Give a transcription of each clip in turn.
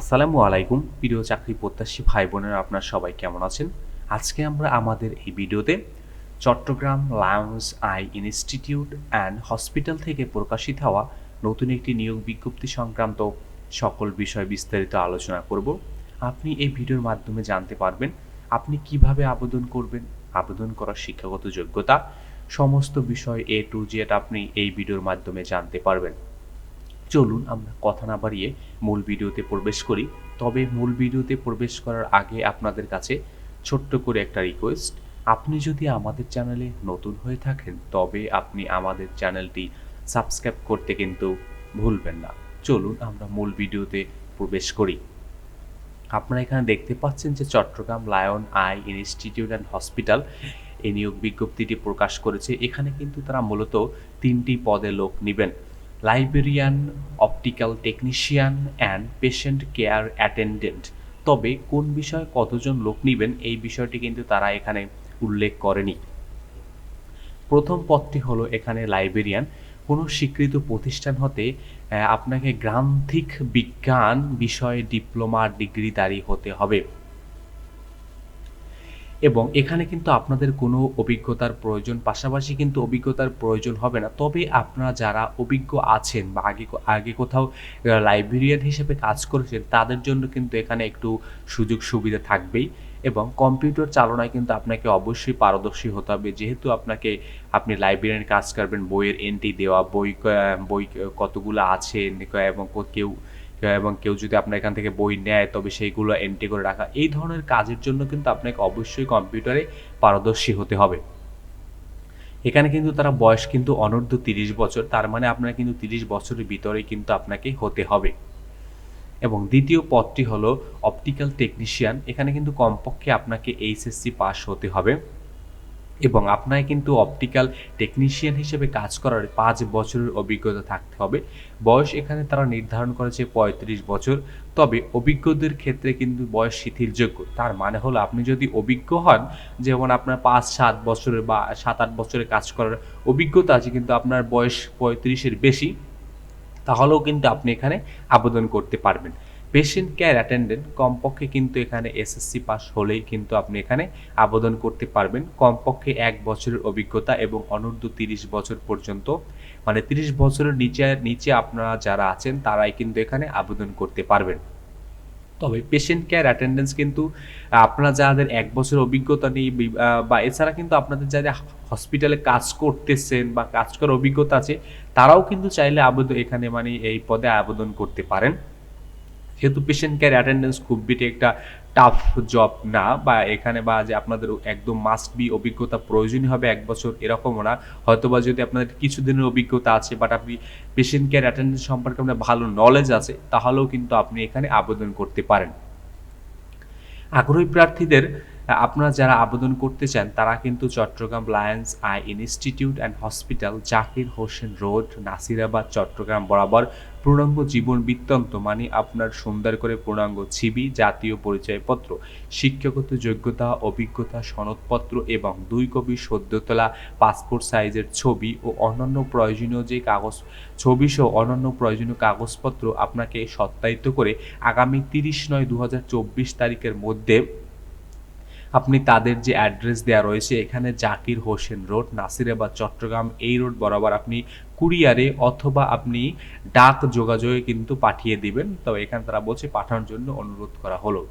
আসসালামু আলাইকুম, প্রিয় চাকরি প্রত্যাশী ভাই বোনেরা আপনার সবাই কেমন আছেন? আজকে আমরা আমাদের এই ভিডিওতে Chattogram Lions Eye Institute and Hospital থেকে প্রকাশিত হওয়া নতুন একটি নিয়োগ বিজ্ঞপ্তি সংক্রান্ত সকল বিষয় বিস্তারিত আলোচনা করব। আপনি এই ভিডিওর মাধ্যমে জানতে পারবেন আপনি কীভাবে আবেদন করবেন, আবেদন করার শিক্ষাগত যোগ্যতা, সমস্ত বিষয় এ টু জেড আপনি এই ভিডিওর মাধ্যমে জানতে পারবেন। চলুন আমরা কথা না বাড়িয়ে মূল ভিডিওতে প্রবেশ করি। তবে মূল ভিডিওতে প্রবেশ করার আগে আপনাদের কাছে ছোট্ট করে একটা রিকোয়েস্ট আপনি যদি আমাদের চ্যানেলে নতুন হয়ে থাকেন, তবে আপনি আমাদের চ্যানেলটি সাবস্ক্রাইব করতে কিন্তু ভুলবেন না। চলুন আমরা মূল ভিডিওতে প্রবেশ করি। আপনারা এখানে দেখতে পাচ্ছেন যে Chattogram Lion Eye Institute and Hospital এই নিয়োগ বিজ্ঞপ্তিটি প্রকাশ করেছে। এখানে কিন্তু তারা মূলত তিনটি পদে লোক নেবেন। Librarian optical technician and patient care attendant তবে কোন বিষয়ে কতজন লোক নেবেন এই বিষয়টি কিন্তু তারা এখানে উল্লেখ করেনি। প্রথম পদটি হলো এখানে লাইব্রেরিয়ান কোনো স্বীকৃত প্রতিষ্ঠান হতে আপনাকে গ্রান্থিক বিজ্ঞান বিষয়ে ডিপ্লোমা ডিগ্রিধারী হতে হবে। এবং এখানে কিন্তু আপনাদের কোনো অভিজ্ঞতার প্রয়োজন, পাশাপাশি কিন্তু অভিজ্ঞতার প্রয়োজন হবে না। তবে আপনারা যারা অভিজ্ঞ আছেন বা আগে আগে কোথাও লাইব্রেরিয়ান হিসেবে কাজ করেছেন, তাদের জন্য কিন্তু এখানে একটু সুযোগ সুবিধা থাকবেই এবং কম্পিউটার চালনায় কিন্তু আপনাকে অবশ্যই পারদর্শী হতে হবে। যেহেতু আপনাকে, আপনি লাইব্রেরিয়ান কাজ করবেন, বইয়ের এন্ট্রি দেওয়া, বই বই কতগুলো আছে, এবং কেউ এবং কেউ যদি আপনার এখান থেকে বই নেয়, তবে সেইগুলো এন্ট্রি করে রাখা, এই ধরনের কাজের জন্য কিন্তু আপনাকে অবশ্যই কম্পিউটারে পারদর্শী হতে হবে। এখানে কিন্তু তারা বয়স কিন্তু অনূর্ধ্ব তিরিশ বছর, তার মানে আপনার কিন্তু তিরিশ বছরের ভিতরে কিন্তু আপনাকে হতে হবে। এবং দ্বিতীয় পদটি হলো অপটিক্যাল টেকনিশিয়ান এখানে কিন্তু কমপক্ষে আপনাকে এইচএসসি পাস হতে হবে। এবং আপনাকে কিন্তু অপটিক্যাল টেকনিশিয়ান হিসেবে কাজ করার পাঁচ বছরের অভিজ্ঞতা থাকতে হবে। বয়স এখানে তারা নির্ধারণ করেছে পঁয়ত্রিশ বছর। তবে অভিজ্ঞদের ক্ষেত্রে কিন্তু বয়স শিথিলযোগ্য। তার মানে হলো আপনি যদি অভিজ্ঞ হন, যেমন আপনার পাঁচ, সাত বছরের বা সাত, আট বছরের কাজ করার অভিজ্ঞতা আছে কিন্তু আপনার বয়স পঁয়ত্রিশের বেশি, তাহলেও কিন্তু আপনি এখানে আবেদন করতে পারবেন। পেশেন্ট কেয়ার অ্যাটেন্ডেন্ট কমপক্ষে কিন্তু এখানে এসএসসি পাস হলেই কিন্তু আপনি এখানে আবেদন করতে পারবেন। কমপক্ষে এক বছরের অভিজ্ঞতা এবং অনূর্ধ্ব তিরিশ বছর পর্যন্ত। মানে তিরিশ বছরের নিচে নিচে আপনারা যারা আছেন, তারাই কিন্তু এখানে আবেদন করতে পারবেন। তবে পেশেন্ট কেয়ার অ্যাটেন্ডেন্স কিন্তু, আপনারা যাদের এক বছর অভিজ্ঞতা নেই, বা এছাড়া কিন্তু আপনাদের যারা হসপিটালে কাজ করতেছেন বা কাজ করার অভিজ্ঞতা আছে, তারাও কিন্তু চাইলে আবেদন, এখানে মানে এই পদে আবেদন করতে পারেন। যেহেতু পেশেন্ট কেয়ার অ্যাটেন্ডেন্স খুব বেটে একটা টাফ জব না, বা এখানে বা যে আপনাদের একদম মাস্ট বি অভিজ্ঞতা প্রয়োজনই হবে এক বছর এরকমও না। হয়তো বা যদি আপনাদের কিছু দিনের অভিজ্ঞতা আছে বাট আপনি পেশেন্ট কেয়ার অ্যাটেন্ডেন্স সম্পর্কে আপনার ভালো নলেজ আছে, তাহলেও কিন্তু আপনি এখানে আবেদন করতে পারেন। আগ্রহী প্রার্থীদের আপনারা যারা আবেদন করতে চান, তারা কিন্তু Chattogram Lions Eye Institute and Hospital Zakir Hossain road Nasirabad, Chattogram বরাবর পূর্ণাঙ্গ জীবন বৃত্তান্ত মানে আপনার সুন্দর করে পূর্ণাঙ্গ ছিবি জাতীয় পরিচয়পত্র, শিক্ষাগত যোগ্যতা, অভিজ্ঞতা, সনদপত্র এবং দুই কপি সদ্যতলা পাসপোর্ট সাইজের ছবি ও অন্যান্য প্রয়োজনীয় যে কাগজ, ছবি সহ অন্যান্য প্রয়োজনীয় কাগজপত্র আপনাকে সত্যায়িত করে আগামী তিরিশ নয় দু তারিখের মধ্যে আপনি তাদের যে অ্যাড্রেস দেওয়া রয়েছে, এখানে জাকির হোসেন রোড, নাসিরাবাদ, চট্টগ্রাম, এই রোড বরাবর আপনি কুরিয়ারে অথবা আপনি ডাক যোগাযোগে কিন্তু পাঠিয়ে দিবেন। তো এখানে তারা বলছে পাঠানোর জন্য অনুরোধ করা হলো।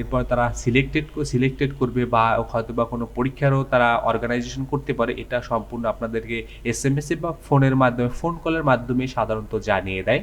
এরপর তারা সিলেক্টেড সিলেক্টেড করবে বা হয়তো বা কোনো পরীক্ষারও তারা অর্গানাইজেশন করতে পারে। এটা সম্পূর্ণ আপনাদেরকে এস এম এস বা ফোনের মাধ্যমে ফোন কলের মাধ্যমে সাধারণত জানিয়ে দেয়।